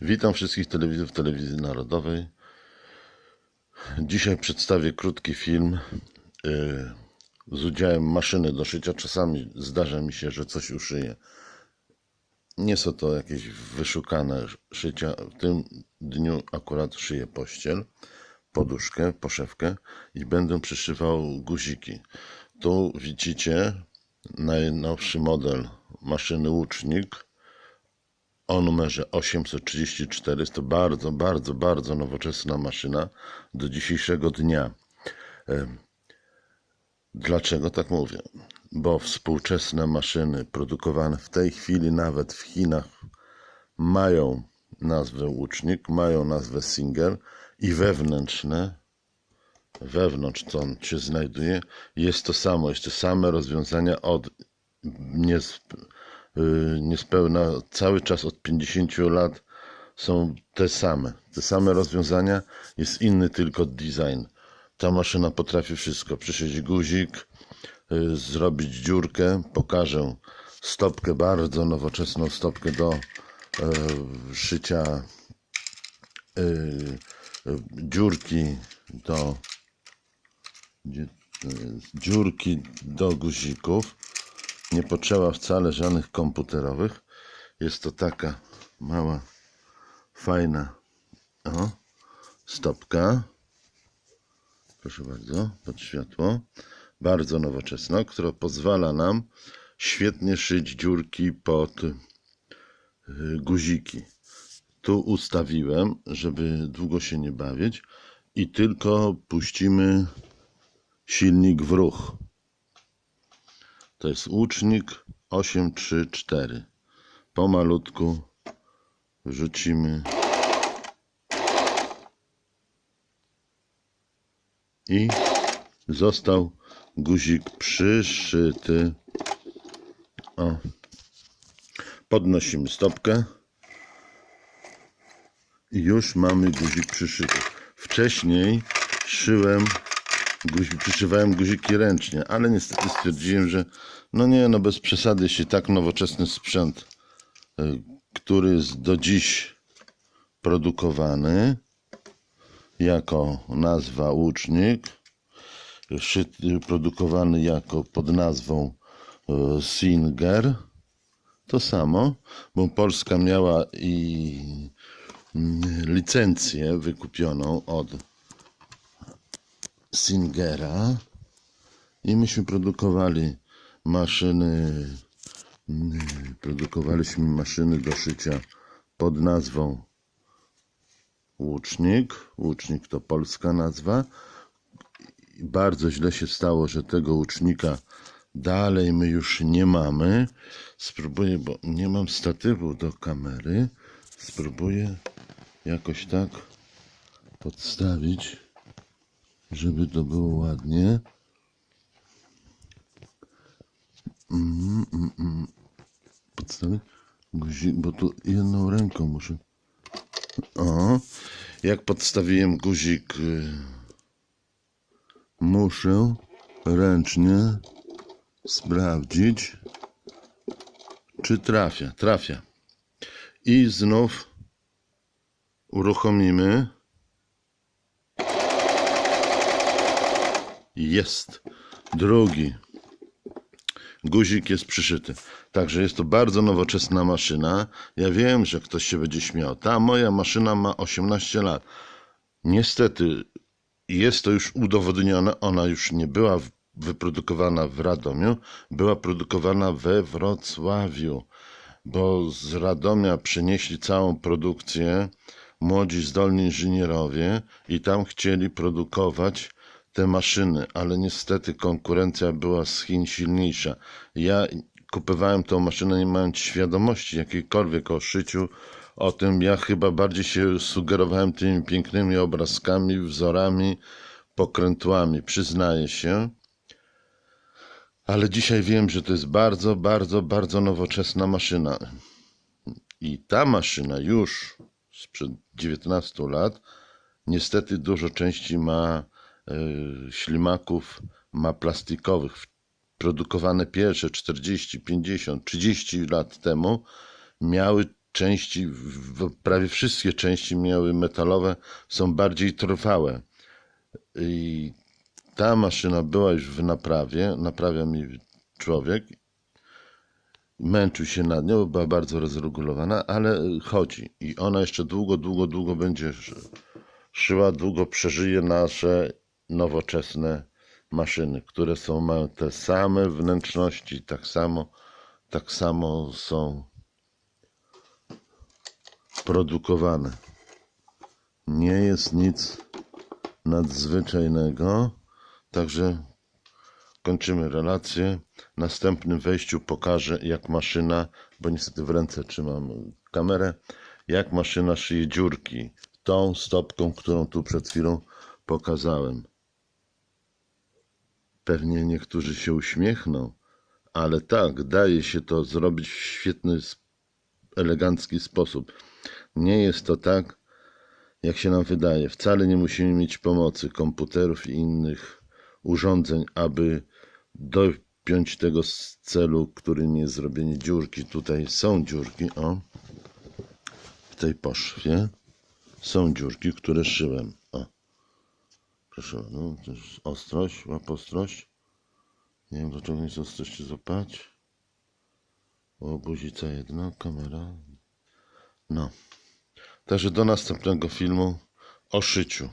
Witam wszystkich telewizorów Telewizji Narodowej. Dzisiaj przedstawię krótki film yy, z udziałem maszyny do szycia. Czasami zdarza mi się, że coś uszyję. Nie są to jakieś wyszukane szycia. W tym dniu akurat szyję pościel, poduszkę, poszewkę i będę przyszywał guziki. Tu widzicie najnowszy model maszyny łucznik o numerze 834. Jest to bardzo, bardzo, bardzo nowoczesna maszyna do dzisiejszego dnia. Em, Dlaczego tak mówię? Bo współczesne maszyny produkowane w tej chwili nawet w Chinach mają nazwę łucznik, mają nazwę Singer i wewnętrzne, wewnątrz co on się znajduje, jest to samo, jest to same rozwiązania od y, niespełna cały czas od 50 lat są te same. Te same rozwiązania, jest inny tylko design. Ta maszyna potrafi wszystko. Przyszyć guzik, y, zrobić dziurkę. Pokażę stopkę, bardzo nowoczesną stopkę do y, szycia y, y, dziurki do dziurki do guzików. Nie potrzeba wcale żadnych komputerowych. Jest to taka mała, fajna o, stopka. Proszę bardzo, pod światło. Bardzo nowoczesna, która pozwala nam świetnie szyć dziurki pod y, guziki. Tu ustawiłem, żeby długo się nie bawić i tylko puścimy silnik w ruch. To jest łucznik 834. Pomalutku wrzucimy i został guzik przyszyty. O. Podnosimy stopkę i już mamy guzik przyszyty. Wcześniej szyłem guzik, przyszywałem guziki ręcznie, ale niestety stwierdziłem, że no nie, no bez przesady, jeśli tak nowoczesny sprzęt, y, który jest do dziś produkowany jako nazwa łucznik, produkowany jako pod nazwą y, Singer, to samo, bo Polska miała i mm, licencję wykupioną od Singera i myśmy produkowali maszyny, produkowaliśmy maszyny do szycia pod nazwą Łucznik. Łucznik to polska nazwa. Bardzo źle się stało, że tego łucznika dalej my już nie mamy. Spróbuję, bo nie mam statywu do kamery. Spróbuję jakoś tak podstawić żeby to było ładnie. Mm, mm, mm. Podstawię guzik, bo tu jedną ręką muszę. O, jak podstawiłem guzik, y, muszę ręcznie sprawdzić, czy trafia. Trafia. I znów uruchomimy. Jest. Drugi. Guzik jest przyszyty. Także jest to bardzo nowoczesna maszyna. Ja wiem, że ktoś się będzie śmiał. Ta moja maszyna ma 18 lat. Niestety jest to już udowodnione. Ona już nie była wyprodukowana w Radomiu, była produkowana we Wrocławiu, bo z Radomia przenieśli całą produkcję młodzi zdolni inżynierowie i tam chcieli produkować te maszyny, ale niestety konkurencja była z Chin silniejsza. Ja kupowałem tą maszynę nie mając świadomości jakiejkolwiek o szyciu, o tym ja chyba bardziej się sugerowałem tymi pięknymi obrazkami, wzorami, pokrętłami, przyznaję się. Ale dzisiaj wiem, że to jest bardzo, bardzo, bardzo nowoczesna maszyna. I ta maszyna już sprzed 19 lat niestety dużo części ma ślimaków ma plastikowych. Produkowane pierwsze 40, 50, 30 lat temu miały części, prawie wszystkie części miały metalowe, są bardziej trwałe. I ta maszyna była już w naprawie, naprawia mi człowiek. Męczył się nad nią, była bardzo rozregulowana, ale chodzi. I ona jeszcze długo, długo, długo będzie sz- szyła, długo przeżyje nasze nowoczesne maszyny, które są, mają te same wnętrzności, tak samo, tak samo są produkowane. Nie jest nic nadzwyczajnego, także kończymy relację. Następnym wejściu pokażę, jak maszyna, bo niestety w ręce trzymam kamerę, jak maszyna szyje dziurki tą stopką, którą tu przed chwilą pokazałem. Pewnie niektórzy się uśmiechną, ale tak, daje się to zrobić w świetny, elegancki sposób. Nie jest to tak, jak się nam wydaje. Wcale nie musimy mieć pomocy komputerów i innych urządzeń, aby dopiąć tego z celu, którym jest zrobienie dziurki. Tutaj są dziurki, o, w tej poszwie są dziurki, które szyłem. Proszę, no, to jest ostrość, łap ostrość. Nie wiem, dlaczego nie jest ostrości złapać. O, buzica jedna, kamera. No. Także do następnego filmu o szyciu.